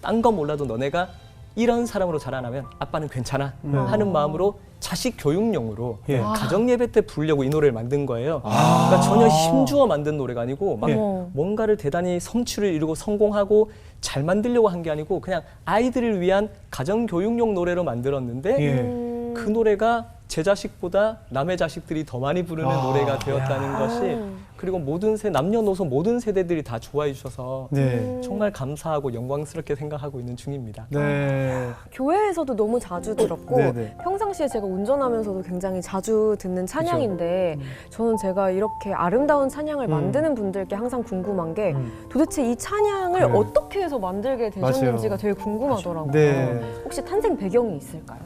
딴 건 몰라도 너네가 이런 사람으로 자라나면 아빠는 괜찮아 네. 하는 마음으로 자식 교육용으로 예. 가정 예배 때 부르려고 이 노래를 만든 거예요. 아. 그러니까 전혀 힘주어 만든 노래가 아니고 막 예. 뭔가를 대단히 성취를 이루고 성공하고 잘 만들려고 한 게 아니고 그냥 아이들을 위한 가정 교육용 노래로 만들었는데 예. 음. 그 노래가 제 자식보다 남의 자식들이 더 많이 부르는 아, 노래가 되었다는 야. 것이 그리고 모든 세 남녀노소 모든 세대들이 다 좋아해 주셔서 네. 정말 감사하고 영광스럽게 생각하고 있는 중입니다. 네. 교회에서도 너무 자주 들었고 네네. 평상시에 제가 운전하면서도 굉장히 자주 듣는 찬양인데 음. 저는 제가 이렇게 아름다운 찬양을 음. 만드는 분들께 항상 궁금한 게 음. 도대체 이 찬양을 네. 어떻게 해서 만들게 되셨는지가 맞아요. 되게 궁금하더라고요. 네. 혹시 탄생 배경이 있을까요?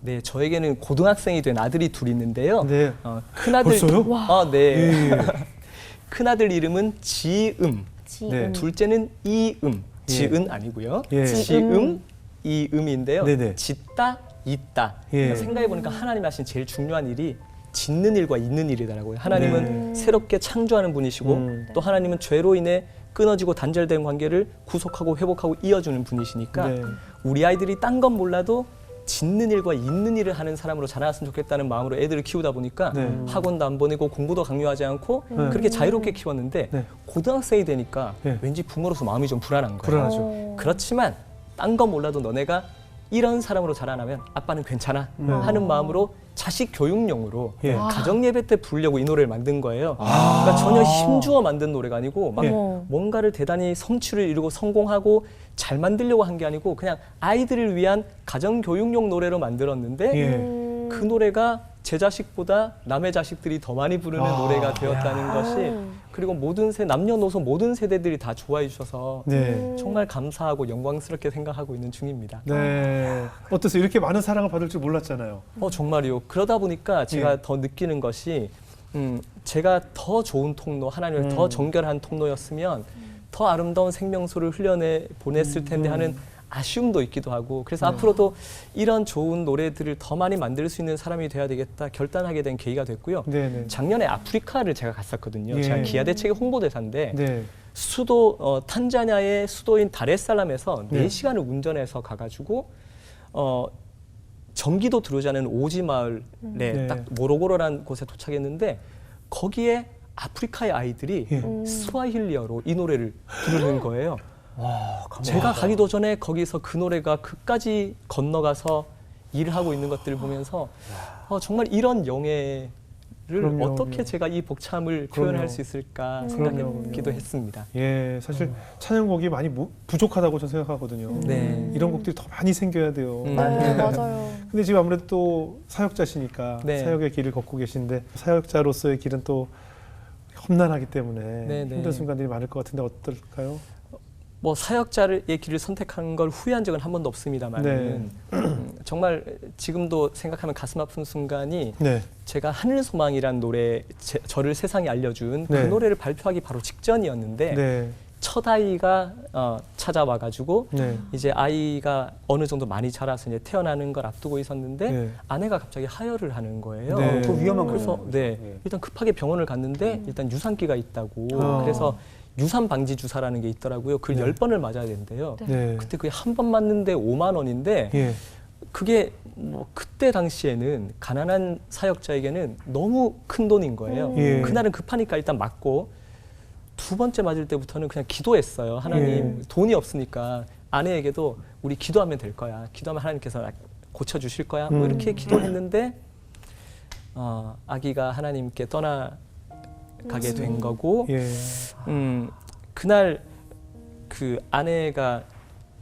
네, 저에게는 고등학생이 된 아들이 둘 있는데요. 네. 어, 큰 아들 벌써요? 아, 네. 예. 큰 아들 이름은 지음, 지음. 네. 둘째는 이음. 지은 아니고요. 예. 지음, 이음인데요. 네네. 짓다, 있다. 예. 그러니까 생각해 보니까 하나님 하신 제일 중요한 일이 짓는 일과 있는 일이더라고요. 하나님은 네. 새롭게 창조하는 분이시고 음. 또 하나님은 죄로 인해 끊어지고 단절된 관계를 구속하고 회복하고 이어주는 분이시니까 네. 우리 아이들이 딴 건 몰라도 짓는 일과 있는 일을 하는 사람으로 자라났으면 좋겠다는 마음으로 애들을 키우다 보니까 네. 학원도 안 보내고 공부도 강요하지 않고 네. 그렇게 자유롭게 키웠는데 네. 고등학생이 되니까 네. 왠지 부모로서 마음이 좀 불안한 거예요. 불안하죠. 어. 그렇지만 딴 건 몰라도 너네가 이런 사람으로 자라나면 아빠는 괜찮아 네. 하는 마음으로 자식 교육용으로 예. 가정 예배 때 부르려고 이 노래를 만든 거예요. 아. 그러니까 전혀 힘주어 만든 노래가 아니고 막 예. 뭔가를 대단히 성취를 이루고 성공하고 잘 만들려고 한 게 아니고 그냥 아이들을 위한 가정 교육용 노래로 만들었는데 예. 음. 그 노래가 제 자식보다 남의 자식들이 더 많이 부르는 아, 노래가 되었다는 야. 것이 그리고 모든 세 남녀노소 모든 세대들이 다 좋아해 주셔서 네. 정말 감사하고 영광스럽게 생각하고 있는 중입니다. 네. 어떠세요? 이렇게 많은 사랑을 받을 줄 몰랐잖아요. 어 정말요. 그러다 보니까 제가 예. 더 느끼는 것이 음, 제가 더 좋은 통로, 하나님을 음. 더 정결한 통로였으면 더 아름다운 생명수를 흘려내 보냈을 텐데 음. 하는 아쉬움도 있기도 하고 그래서 앞으로도 이런 좋은 노래들을 더 많이 만들 수 있는 사람이 돼야 되겠다 결단하게 된 계기가 됐고요. 네, 네. 작년에 아프리카를 제가 갔었거든요. 예. 제가 기아 대책의 홍보대사인데 네. 수도 어, 탄자니아의 수도인 다레살람에서 네. 네. 시간을 운전해서 가가지고 어, 전기도 들어오지 않은 오지 마을에 네. 딱 모로고로라는 곳에 도착했는데 거기에 아프리카의 아이들이 예. 음. 스와힐리어로 이 노래를 부르는 거예요. 와, 제가 가기도 전에 거기서 그 노래가 끝까지 건너가서 일을 하고 있는 것들을 보면서 어, 정말 이런 영예를 그럼요, 어떻게 그럼요. 제가 이 복참을 그럼요. 표현할 수 있을까 음. 생각하기도 그럼요. 했습니다. 예, 사실 찬양곡이 많이 무- 부족하다고 저는 생각하거든요. 네. 이런 곡들이 더 많이 생겨야 돼요. 음. 네, 네. 맞아요. 근데 지금 아무래도 또 사역자시니까 네. 사역의 길을 걷고 계신데 사역자로서의 길은 또 험난하기 때문에 네, 네. 힘든 순간들이 많을 것 같은데 어떨까요? 뭐 사역자의 길을 선택한 걸 후회한 적은 한 번도 없습니다만 네. 음, 정말 지금도 생각하면 가슴 아픈 순간이 네. 제가 하늘 소망이란 노래 제, 저를 세상에 알려준 네. 그 노래를 발표하기 바로 직전이었는데 네. 첫 아이가 어, 찾아와 가지고 네. 이제 아이가 어느 정도 많이 자라서 이제 태어나는 걸 앞두고 있었는데 네. 아내가 갑자기 하혈을 하는 거예요. 네. 그 위험한 그래서 거죠. 네 예. 일단 급하게 병원을 갔는데 일단 유산기가 있다고 어. 그래서 유산 방지 주사라는 게 있더라고요. 그걸 네. 열 번을 맞아야 된대요. 네. 그때 그게 한 번 맞는데 5만 원인데 예. 그게 뭐 그때 당시에는 가난한 사역자에게는 너무 큰 돈인 거예요. 예. 그날은 급하니까 일단 맞고 두 번째 맞을 때부터는 그냥 기도했어요. 하나님 예. 돈이 없으니까 아내에게도 우리 기도하면 될 거야. 기도하면 하나님께서 고쳐 주실 거야. 뭐 음. 이렇게 기도했는데 어, 아기가 하나님께 떠나 가게 된 거고 예. 음, 그날 그 아내가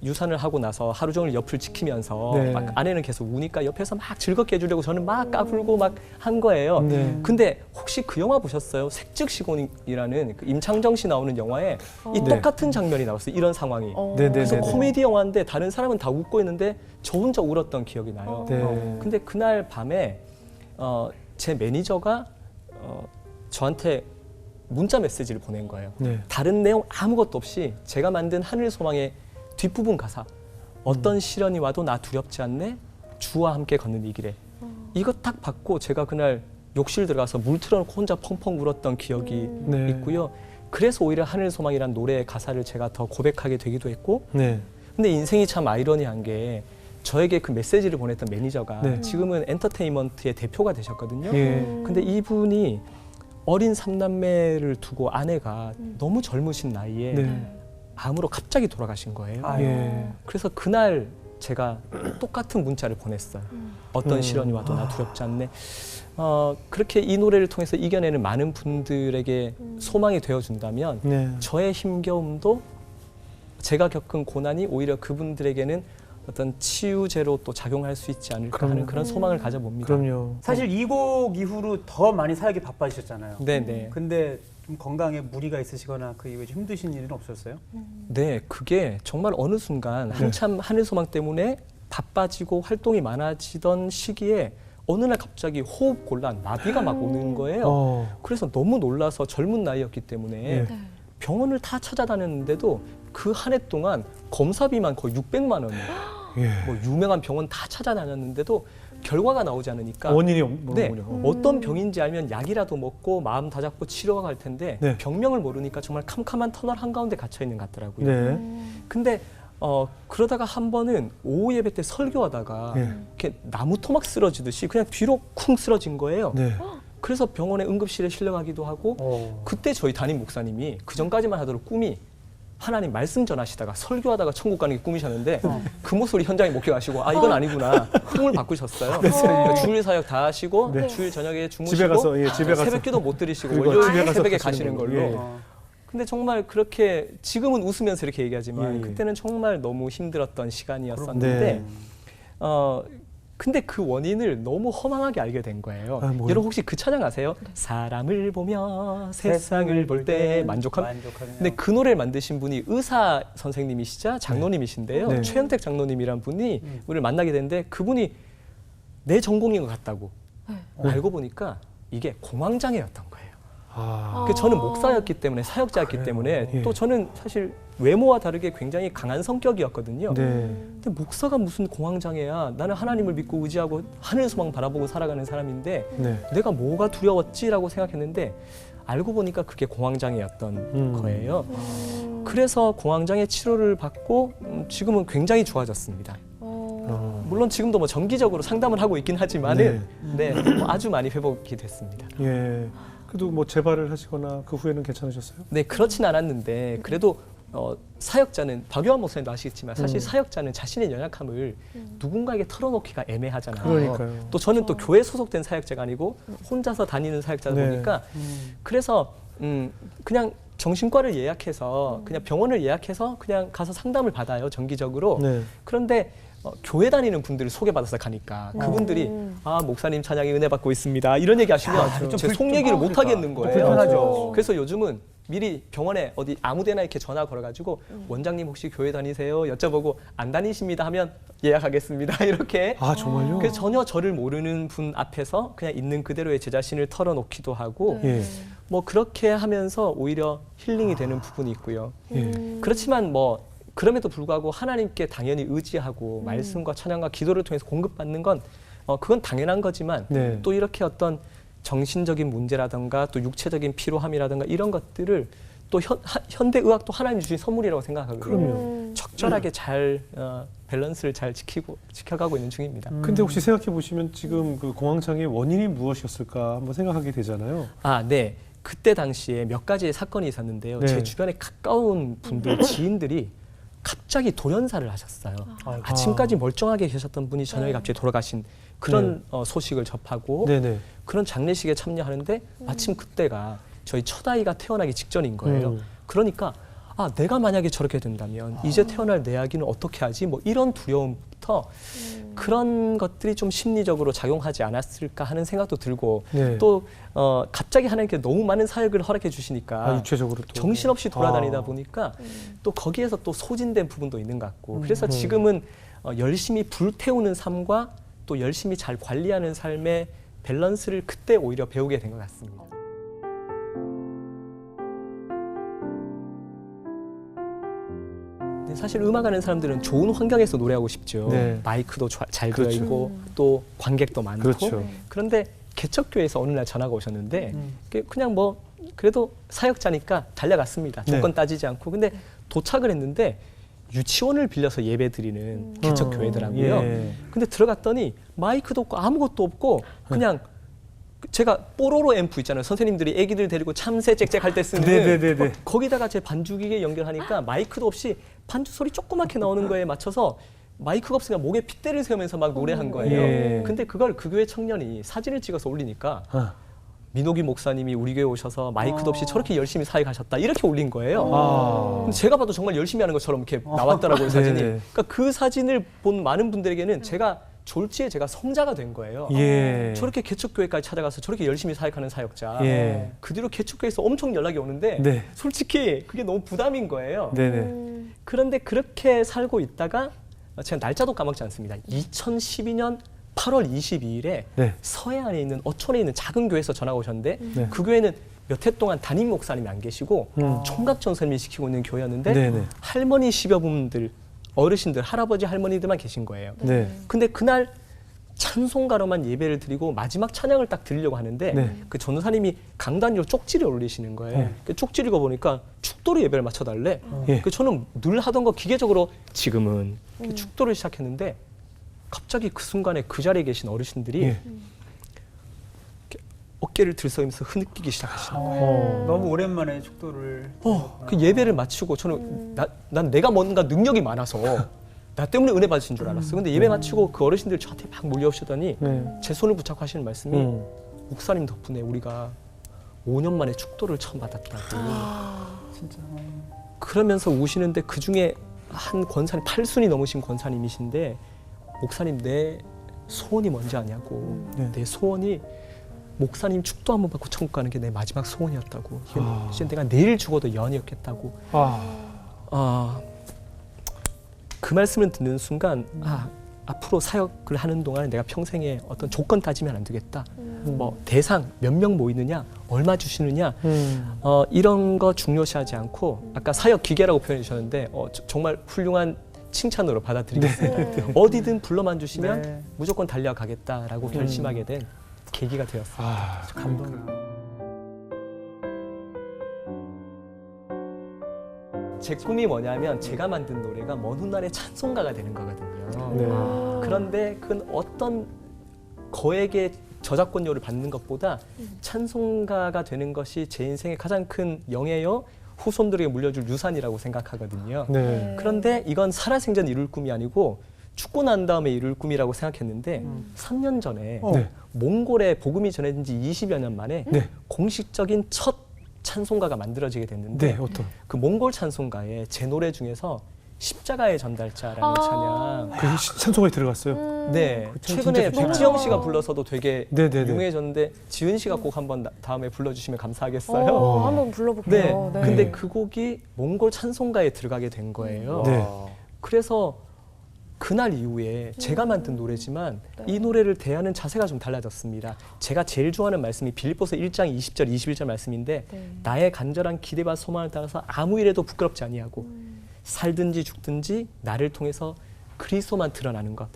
유산을 하고 나서 하루 종일 옆을 지키면서 네. 막 아내는 계속 우니까 옆에서 막 즐겁게 해주려고 저는 막 까불고 막 한 거예요. 네. 근데 혹시 그 영화 보셨어요? 색즉시공이라는 그 임창정 씨 나오는 영화에 이 네. 똑같은 장면이 나왔어요. 이런 상황이. 어. 네, 네, 그래서 네, 네. 코미디 영화인데 다른 사람은 다 웃고 있는데 저 혼자 울었던 기억이 나요. 네. 어, 근데 그날 밤에 어, 제 매니저가 어, 저한테 문자 메시지를 보낸 거예요. 네. 다른 내용 아무것도 없이 제가 만든 하늘 소망의 뒷부분 가사 음. 어떤 시련이 와도 나 두렵지 않네 주와 함께 걷는 이 길에 이거 딱 받고 제가 그날 욕실 들어가서 물 틀어놓고 혼자 펑펑 울었던 기억이 네. 있고요. 그래서 오히려 하늘 소망이란 노래의 가사를 제가 더 고백하게 되기도 했고 네. 근데 인생이 참 아이러니한 게 저에게 그 메시지를 보냈던 매니저가 네. 지금은 엔터테인먼트의 대표가 되셨거든요. 예. 근데 이분이 어린 삼남매를 두고 아내가 너무 젊으신 나이에 네. 암으로 갑자기 돌아가신 거예요. 아, 예. 그래서 그날 제가 똑같은 문자를 보냈어요. 어떤 음. 시련이 와도 나 두렵지 않네. 어, 그렇게 이 노래를 통해서 이겨내는 많은 분들에게 소망이 되어준다면 네. 저의 힘겨움도 제가 겪은 고난이 오히려 그분들에게는 어떤 치유제로 또 작용할 수 있지 않을까 그럼요. 하는 그런 소망을 가져봅니다. 그럼요. 사실 이 곡 이후로 더 많이 사역이 바빠지셨잖아요. 네네. 근데 좀 건강에 무리가 있으시거나 그 이후에 좀 힘드신 일은 없었어요? 네, 그게 정말 어느 순간 네. 한참 하늘 소망 때문에 바빠지고 활동이 많아지던 시기에 어느 날 갑자기 호흡 곤란, 마비가 막 오는 거예요. 어. 그래서 너무 놀라서 젊은 나이였기 때문에 예. 병원을 다 찾아다녔는데도 그 한 해 동안 검사비만 거의 600만 원, 예. 뭐 유명한 병원 다 찾아다녔는데도 결과가 나오지 않으니까 원인이 없- 네, 모르는군요. 어떤 병인지 알면 약이라도 먹고 마음 다잡고 치료가 갈 텐데 네. 병명을 모르니까 정말 캄캄한 터널 한가운데 갇혀 있는 것 같더라고요. 네. 근데 어 그러다가 한 번은 오후 예배 때 설교하다가 예. 이렇게 나무 토막 쓰러지듯이 그냥 뒤로 쿵 쓰러진 거예요. 네. 그래서 병원에 응급실에 실려가기도 하고 어. 그때 저희 담임 목사님이 그 전까지만 하도록 꿈이 하나님 말씀 전하시다가 설교하다가 천국 가는 게 꿈이셨는데 그 모습을 현장에 목격하시고 아 이건 아니구나 꿈을 바꾸셨어요. 그러니까 주일 사역 다 하시고 네. 주일 저녁에 주무시고 집에 가서 예, 집에 가서 새벽기도 못 드리시고 그리고 월요일 집에 가서 새벽에 가시는 가시는 걸로. 걸로. 예. 어. 근데 정말 그렇게 지금은 웃으면서 이렇게 얘기하지만 예, 예. 그때는 정말 너무 힘들었던 시간이었었는데 네. 어 근데 그 원인을 너무 허망하게 알게 된 거예요. 아? 여러분 혹시 그 찬양 아세요? 사람을 보며 세상을 볼 때 만족함. 만족하네요. 근데 그 노래를 만드신 분이 의사 선생님이시자 장로님이신데요. 네. 최영택 장로님이란 분이 음. 우리를 만나게 됐는데 그분이 내 전공인 것 같다고 네. 알고 보니까 이게 공황장애였던 거예요. 아. 그 저는 목사였기 때문에 사역자였기 그래요? 때문에 예. 또 저는 사실 외모와 다르게 굉장히 강한 성격이었거든요. 네. 근데 목사가 무슨 공황장애야? 나는 하나님을 믿고 의지하고 하늘 소망 바라보고 살아가는 사람인데 네. 내가 뭐가 두려웠지라고 생각했는데 알고 보니까 그게 공황장애였던 음. 거예요. 그래서 공황장애 치료를 받고 음, 지금은 굉장히 좋아졌습니다. 어. 물론 지금도 뭐 정기적으로 상담을 하고 있긴 하지만은 네, 뭐 아주 많이 회복이 됐습니다. 예. 그래도 뭐 재발을 하시거나 그 후에는 괜찮으셨어요? 네, 그렇진 않았는데 그래도 어, 사역자는 박유한 목사님도 아시겠지만 사실 음. 사역자는 자신의 연약함을 누군가에게 털어놓기가 애매하잖아요. 그러니까요. 또 저는 또 교회 소속된 사역자가 아니고 혼자서 다니는 사역자다 네. 보니까 음. 그래서 음, 그냥 정신과를 예약해서 그냥 병원을 예약해서 그냥 가서 상담을 받아요 정기적으로. 네. 그런데 어, 교회 다니는 분들을 소개받아서 가니까 그분들이 음. 아 목사님 찬양이 은혜 받고 있습니다 이런 얘기 하시면 아, 좀제 불- 속 얘기를 좀못 하겠는. 거예요. 불편하죠. 그래서 요즘은 미리 병원에 어디 아무데나 이렇게 전화 걸어가지고 원장님 혹시 교회 다니세요 여쭤보고 안 다니십니다 하면 예약하겠습니다 이렇게 아 정말요? 그래서 전혀 저를 모르는 분 앞에서 그냥 있는 그대로의 제 자신을 털어놓기도 하고 예. 뭐 그렇게 하면서 오히려 힐링이 되는 부분이 있고요. 예. 그렇지만 뭐 그럼에도 불구하고 하나님께 당연히 의지하고 말씀과 찬양과 기도를 통해서 공급받는 건 어, 그건 당연한 거지만 네. 또 이렇게 어떤 정신적인 문제라든가 또 육체적인 피로함이라든가 이런 것들을 또 현, 현대 의학도 하나님 주신 선물이라고 생각하거든요. 그럼요. 적절하게 잘 어, 밸런스를 잘 지키고 지켜가고 있는 중입니다. 근데 혹시 생각해 보시면 지금 그 공황장애 원인이 무엇이었을까 한번 생각하게 되잖아요. 아, 네. 그때 당시에 몇 가지의 사건이 있었는데요. 네. 제 주변에 가까운 분들, 지인들이 갑자기 돌연사를 하셨어요. 아이고. 아침까지 멀쩡하게 계셨던 분이 저녁에 네. 갑자기 돌아가신 그런 어, 소식을 접하고 네네. 그런 장례식에 참여하는데 마침 그때가 저희 첫 아이가 태어나기 직전인 거예요. 음. 그러니까 아 내가 만약에 저렇게 된다면 이제 태어날 내 아기는 어떻게 하지? 뭐 이런 두려움부터 그런 것들이 좀 심리적으로 작용하지 않았을까 하는 생각도 들고 네. 또 어, 갑자기 하나님께 너무 많은 사역을 허락해 주시니까 아, 육체적으로 또 정신없이 돌아다니다 아. 보니까 또 거기에서 또 소진된 부분도 있는 것 같고 그래서 음. 지금은 어, 열심히 불태우는 삶과 또 열심히 잘 관리하는 삶의 밸런스를 그때 오히려 배우게 된 것 같습니다. 사실 음악하는 사람들은 좋은 환경에서 노래하고 싶죠. 네. 마이크도 좌- 잘 되어 그렇죠. 있고 또 관객도 많고 그렇죠. 그런데 개척교회에서 어느 날 전화가 오셨는데 음. 그- 그냥 뭐 그래도 사역자니까 달려갔습니다. 네. 조건 따지지 않고 근데 도착을 했는데 유치원을 빌려서 예배 드리는 개척 어, 교회더라고요. 예. 근데 들어갔더니 마이크도 없고 아무것도 없고 그냥 제가 뽀로로 앰프 있잖아요. 선생님들이 애기들 데리고 참새 짹짹 할때 쓰는 네네네네. 거기다가 제 반주기계 연결하니까 마이크도 없이 반주 소리 조그맣게 나오는 거에 맞춰서 마이크가 없으니까 목에 핏대를 세우면서 막 노래한 거예요. 예. 근데 그걸 그 교회 청년이 사진을 찍어서 올리니까 아. 민호기 목사님이 우리 교회 오셔서 마이크도 없이 저렇게 열심히 사회 가셨다 이렇게 올린 거예요. 아. 제가 봐도 정말 열심히 하는 것처럼 이렇게 나왔더라고요 사진이. 네네. 그러니까 그 사진을 본 많은 분들에게는 제가 졸지에 제가 성자가 된 거예요. 예. 저렇게 개척교회까지 찾아가서 저렇게 열심히 사역하는 사역자. 예. 그 뒤로 개척교회에서 엄청 연락이 오는데 네. 솔직히 그게 너무 부담인 거예요. 음. 그런데 그렇게 살고 있다가 제가 날짜도 까먹지 않습니다. 2012년 8월 22일에 네. 서해안에 있는 어촌에 있는 작은 교회에서 전화가 오셨는데 네. 그 교회는 몇 해 동안 담임 목사님이 안 계시고 음. 총각 전선이 시키고 있는 교회였는데 네네. 할머니 십여분들 어르신들 할아버지 할머니들만 계신 거예요. 네. 근데 그날 찬송가로만 예배를 드리고 마지막 찬양을 딱 드리려고 하는데 네. 그 전도사님이 강단 위로 쪽지를 올리시는 거예요. 네. 그 쪽지 읽어보니까 축도로 예배를 맞춰달래. 예. 그 저는 늘 하던 거 기계적으로 지금은 그 음. 축도를 시작했는데 갑자기 그 순간에 그 자리에 계신 어르신들이 예. 어깨를 들썩이면서 흐느끼기 시작하시는 거예요. 어. 너무 오랜만에 축도를 어, 그 예배를 마치고 저는 나, 난 내가 뭔가 능력이 많아서 나 때문에 은혜 받으신 줄 알았어. 근데 예배 마치고 그 어르신들 저한테 막 몰려오시더니 네. 제 손을 붙잡고 하시는 말씀이 음. 목사님 덕분에 우리가 5년 만에 축도를 처음 받았다고. 진짜 그러면서 우시는데 그 중에 한 권사님 팔순이 넘으신 권사님이신데 목사님 내 소원이 뭔지 아냐고. 네. 내 소원이 목사님 축도 한 번 받고 천국 가는 게 내 마지막 소원이었다고. 아. 이제 내가 내일 죽어도 연이었겠다고. 아. 아, 그 말씀을 듣는 순간 아, 앞으로 사역을 하는 동안 내가 평생에 어떤 조건 따지면 안 되겠다. 음. 뭐 대상 몇 명 모이느냐, 얼마 주시느냐, 음. 어, 이런 거 중요시하지 않고 아까 사역 기계라고 표현해 주셨는데 어, 저- 정말 훌륭한 칭찬으로 받아들이겠습니다. 네. 어디든 불러만 주시면 네. 무조건 달려가겠다라고 결심하게 된 계기가 되었어요. 아. 감동. 제 꿈이 뭐냐면 제가 만든 노래가 먼 훗날의 찬송가가 되는 거거든요. 네. 아. 그런데 그건 어떤 거액의 저작권료를 받는 것보다 찬송가가 되는 것이 제 인생의 가장 큰 영예요 후손들에게 물려줄 유산이라고 생각하거든요. 네. 그런데 이건 살아생전 이룰 꿈이 아니고 죽고 난 다음에 이룰 꿈이라고 생각했는데 음. 3년 전에 네. 몽골에 복음이 전해진 지 20여 년 만에 네. 공식적인 첫 찬송가가 만들어지게 됐는데 네. 어떤? 그 몽골 찬송가에 제 노래 중에서 십자가의 전달자라는 아. 찬양 그 시- 찬송가에 들어갔어요? 음. 네, 그 참 최근에 진짜. 백지영 씨가 불러서도 되게 네네네. 유명해졌는데 지은 씨가 꼭 한번 나- 다음에 불러주시면 감사하겠어요. 어, 한번 네, 불러볼게요. 네. 근데 그 곡이 몽골 찬송가에 들어가게 된 거예요. 네. 그래서 그날 이후에 제가 만든 노래지만 네. 이 노래를 대하는 자세가 좀 달라졌습니다. 제가 제일 좋아하는 말씀이 빌립보서 1장 20절 21절 말씀인데 네. 나의 간절한 기대와 소망을 따라서 아무 일에도 부끄럽지 아니하고 음. 살든지 죽든지 나를 통해서 그리스도만 드러나는 것.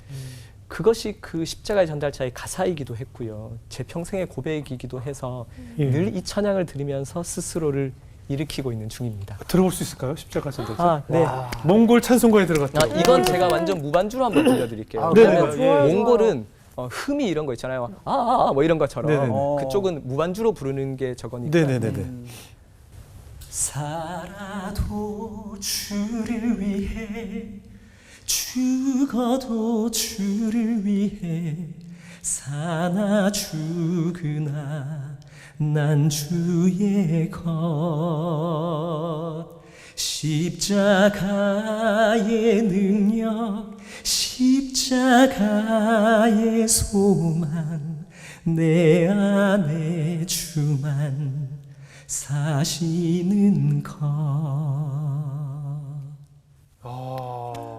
그것이 그 십자가의 전달자의 가사이기도 했고요. 제 평생의 고백이기도 해서 예. 늘이 찬양을 들으면서 스스로를 일으키고 있는 중입니다. 들어볼 수 있을까요? 십자가 전달자. 아, 네. 몽골 찬송가에 들어갔다. 아, 이건 제가 완전 무반주로 한번 들려드릴게요. 아, 왜냐면 네네. 예. 몽골은 어, 흠이 이런 거 있잖아요. 아, 아, 아, 뭐 이런 것처럼 네네네. 그쪽은 무반주로 부르는 게 저거니까. 네네네네. 음. 살아도 주를 위해 죽어도 주를 위해 사나 죽으나 난 주의 것. 십자가의 능력 십자가의 소망 내 안에 주만 사시는가. 아.